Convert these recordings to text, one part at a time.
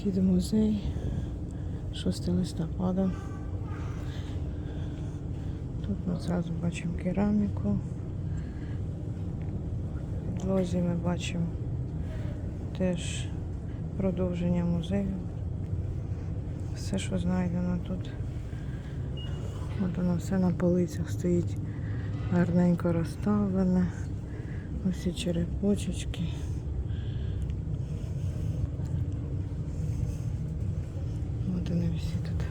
Вхід в музей. 6 листопада. Тут ми зразу бачимо кераміку. В підлозі ми бачимо теж продовження музею. Все, що знайдено тут. От воно все на полицях стоїть гарненько розставлене. Усі черепочечки. От вони всі тут.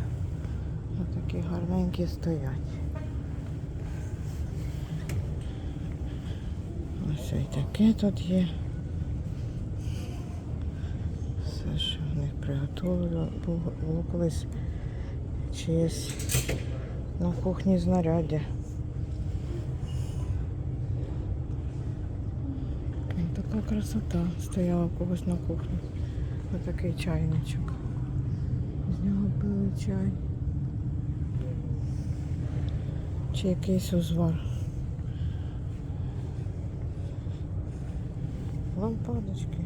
Отакі гарненькі стоять. Ось і таке тут є. Все, що в них приготовлено. Було, колись чиєсь на кухні знаряддя. Така красота стояла когось на кухні. Ось такий чайничок. З нього пили чай. Чи якийсь узвар. Лампадочки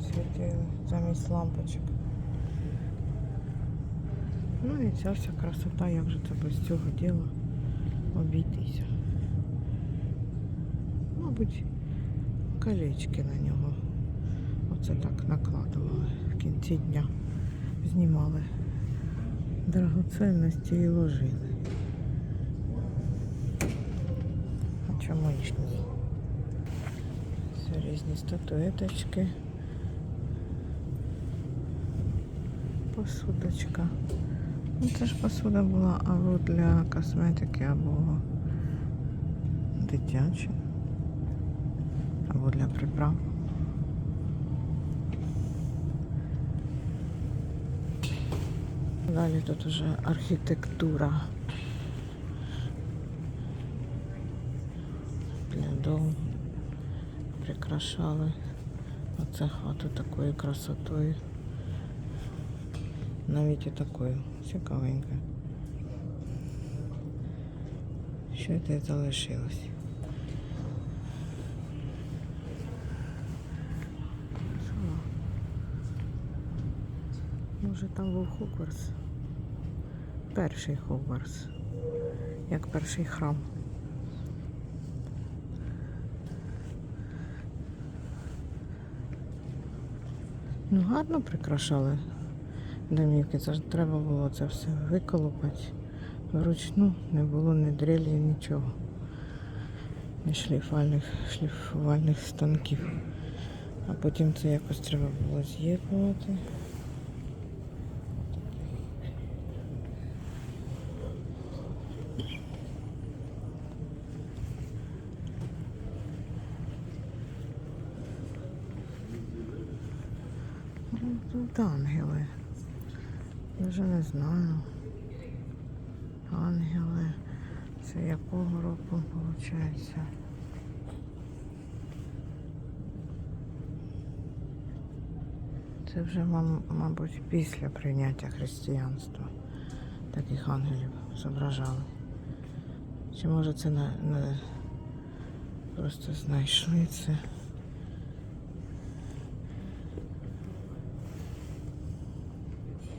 світили замість лампочок. Ну і ця вся красота, як же це без цього діла обійтися. Мабуть, колечки на нього. Оце так накладували в кінці дня. Знімали драгоценності і ложили. А чому? Це різні статуеточки. Посудочка. Ну, це ж посуда була або для косметики, або дитяча, або для приправ. Далі тут уже архітектура дому. Прикрашали оце хату такою красотою. Навіть і такою. Цікавенько. Що це залишилось? Може там був Хогвартс? Перший Хогвартс. Як перший храм. Ну, гарно прикрашали домівки. Це ж треба було це все виколупати вручну. Не було ні дрелі, нічого. Ні шліфальних, шліфувальних станків. А потім це якось треба було з'єднувати. Тут ангели. Я вже не знаю. Ангели. Це якого року виходить? Це вже, мабуть, після прийняття християнства. Таких ангелів зображали. Чи може це на, на... просто знайшли це?